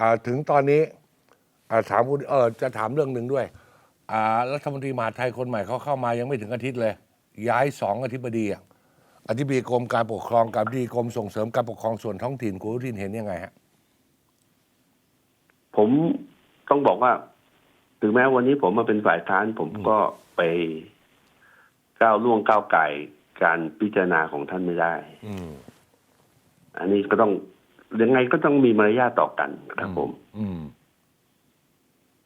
อ่าถึงตอนนี้อ่าถามคุณเออจะถามเรื่องหนึ่งด้วยอ่ารัฐมนตรีมหาดไทยคนใหม่เขาเข้ามายังไม่ถึงอาทิตย์เลย ย้ายสองอธิบดีอะอธิบดีกรมการปกครองกับอธิบดีกรมส่งเสริมการปกครองส่วนท้องถิ่นคุณอนุทินเห็นยังไงฮะผมต้องบอกว่า ถึงแม้วันนี้ผมมาเป็นฝ่ายค้าน ผมก็ไปก้าวล่วงก้าวไก่การพิจารณาของท่านไม่ได้อืมอันนี้ก็ต้อง ยังไงก็ต้องมีมารยาทต่อกันครับผม อืม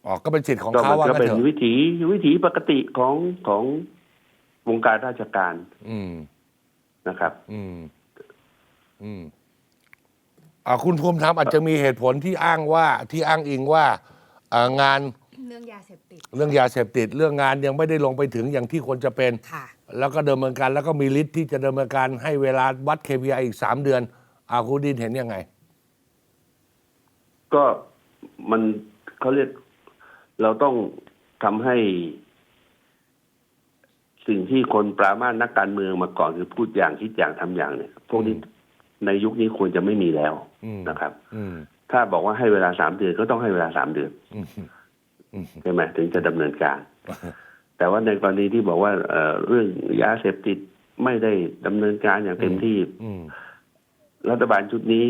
อ๋อก็เป็นสิทธิ์ของก็เขามันว่าก็กันเป็นเถอะวิถีวิถีปกติของของวงการราชการอืม นะครับ อืม อืมอ่าคุณภูมิธรรมอาจจะมีเหตุผลที่อ้างว่าที่อ้างอิงว่าอ่างานเรื่องยาเสพติดเรื่องยาเสพติด เรื่องงานยังไม่ได้ลงไปถึงอย่างที่ควรจะเป็น ค่ะ แล้วก็ดำเนินการแล้วก็มีฤทธิ์ที่จะดำเนินการให้เวลาวัด KPI อีกสามเดือนอาคุณดินเห็นยังไง ก็มันเขาเรียกเราต้องทำให้ สิ่งที่คนปรามาสนักการเมืองมาก่อนคือพูดอย่างคิดอย่างทำอย่างเนี่ย พวกนี้ในยุคนี้ควรจะไม่มีแล้วอืมนะครับอืมถ้าบอกว่าให้เวลาสามเดือนก็ต้องให้เวลาสามเดือนอืมอืมใช่ไหมถึงจะดำเนินการ แต่ว่าในกรณีที่บอกว่าเอ่อเรื่องยาเสพติดไม่ได้ดำเนินการอย่างเต็มที่อืมรัฐบาลชุดนี้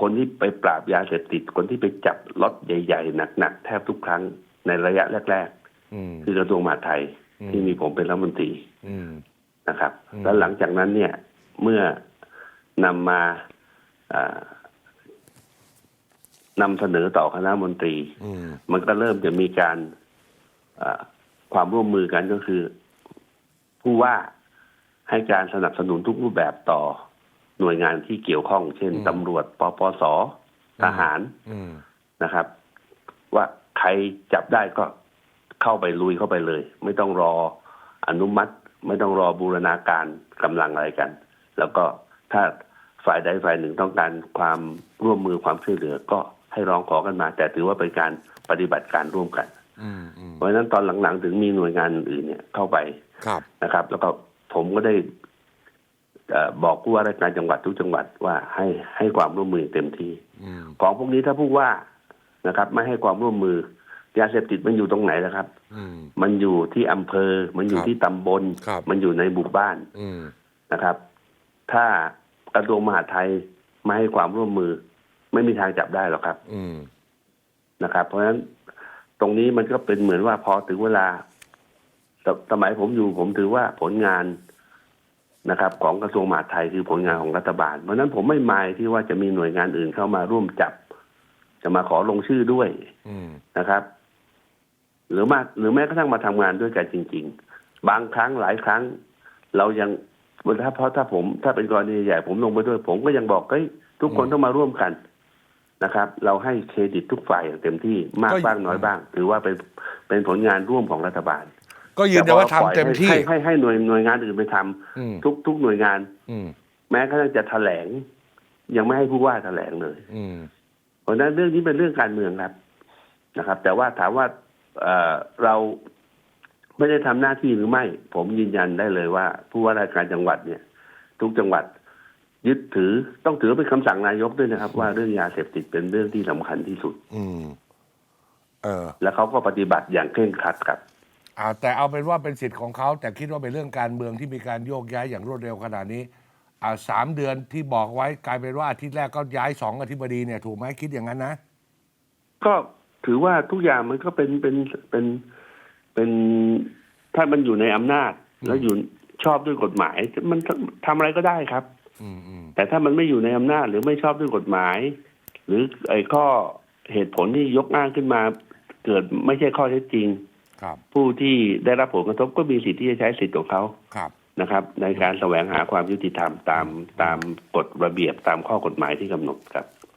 คนที่ไปปราบยาเสพติด คนที่ไปจับล็อตใหญ่ๆหนักๆแทบทุกครั้งในระยะแรกอืมๆคือกระทรวงมหาดไทยอืมที่มีผมเป็นรัฐมนตรีอืมนะครับอืมแล้วหลังจากนั้นเนี่ย เมื่อนำมาอ่านำเสนอต่อคณะมนตรีอืมมันก็เริ่มจะมีการอ่าความร่วมมือกันก็คือ ผู้ว่าให้การสนับสนุนทุกรูปแบบต่อ หน่วยงานที่เกี่ยวข้อง เช่นอืมตำรวจปปสทหารอืมนะครับ ว่าใครจับได้ก็เข้าไปลุยเข้าไปเลย ไม่ต้องรออนุมัติ ไม่ต้องรอบูรณาการกำลังอะไรกัน แล้วก็ถ้าฝ่ายใดฝ่ายหนึ่งต้องการความร่วมมือความช่วยเหลือก็ให้ร้องขอกันมา แต่ถือว่าเป็นการปฏิบัติการร่วมกันอืมอืมเพราะฉะนั้นตอนหลังๆ ถึงมีหน่วยงานอื่นเนี่ยเข้าไปครับนะครับ แล้วก็ผมก็ได้เอ่อ บอกผู้ว่าราชการจังหวัดทุกจังหวัดว่าให้ให้ความร่วมมือเต็มที่อืมของพวกนี้ถ้าผู้ว่านะครับ ไม่ให้ความร่วมมือยาเสพติดมันอยู่ตรงไหนนะครับอืมมันอยู่ที่อำเภอ มันอยู่ครับที่ตำบลครับมันอยู่ในหมู่บ้านอืมนะครับ ถ้ากระทรวงมหาดไทยไม่ให้ความร่วมมือ ไม่มีทางจับได้หรอกครับอืมนะครับ เพราะฉะนั้นตรงนี้มันก็เป็นเหมือนว่าพอถึงเวลาสสมัยผมอยู่ผมถือว่าผลงาน นะครับของกระทรวงมหาดไทยคือผลงานของรัฐบาล เพราะฉะนั้นผมไม่มายที่ว่าจะมีหน่วยงานอื่นเข้ามาร่วมจับ จะมาขอลงชื่อด้วยอืมนะครับ หรือมาหรือแม้กระทั่งมาทำงานด้วยกันจริง ๆ บางครั้งหลายครั้ง เรายังถ้าเพราะถ้าผม ถ้าเป็นกรณีใหญ่ผมลงไปด้วย ผมก็ยังบอกเฮ้ยทุกคนต้องมาร่วมกันนะครับ เราให้เครดิตทุกฝ่ายอย่างเต็มที่มากบ้างน้อยบ้าง ถือว่าเป็นเป็นผลงานร่วมของรัฐบาล ก็ยืนยันว่าทำเต็มที่ ให้ให้ให้หน่วยหน่วยงานอื่นไปทำอืมทุกทุกหน่วยงาน อืมแม้กระทั่งจะแถลง ยังไม่ให้ผู้ว่าแถลงเลย อืม เพราะฉะนั้นเรื่องนี้เป็นเรื่องการเมืองครับนะครับ แต่ว่าถามว่าเอ่อเราไม่ได้ทำหน้าที่หรือไม่ ผมยืนยันได้เลยว่า ผู้ว่าราชการจังหวัดเนี่ย ทุกจังหวัด ยึดถือต้องถือเป็นคำสั่งนายกด้วยนะครับ ว่าเรื่องยาเสพติดเป็นเรื่องที่สำคัญที่สุด อืม เออ และเขาก็ปฏิบัติอย่างเคร่งครัดครับ อ่าแต่เอาเป็นว่าเป็นสิทธิ์ของเขา แต่คิดว่าเป็นเรื่องการเมืองที่มีการโยกย้ายอย่างรวดเร็วขนาดนี้อ่าสามเดือนที่บอกไว้กลายเป็นว่าอาทิตย์แรกก็ย้ายสองอธิบดีเนี่ยถูกไหมคิดอย่างนั้นนะ ก็ถือว่าทุกอย่างมันก็เป็นเป็นเป็นเป็นถ้ามันอยู่ในอำนาจ แล้วอยู่ชอบด้วยกฎหมาย มันทำอะไรก็ได้ครับอืมอืมแต่ถ้ามันไม่อยู่ในอำนาจหรือไม่ชอบด้วยกฎหมาย หรือไอ้ข้อเหตุผลที่ยกอ้างขึ้นมา เกิดไม่ใช่ข้อเท็จจริงครับ ผู้ที่ได้รับผลกระทบก็มีสิทธิ์ที่จะใช้สิทธิ์ของเขาครับนะครับ ในการแสวงหาความยุติธรรมตามตามกฎระเบียบตามข้อกฎหมายที่กำหนดครับ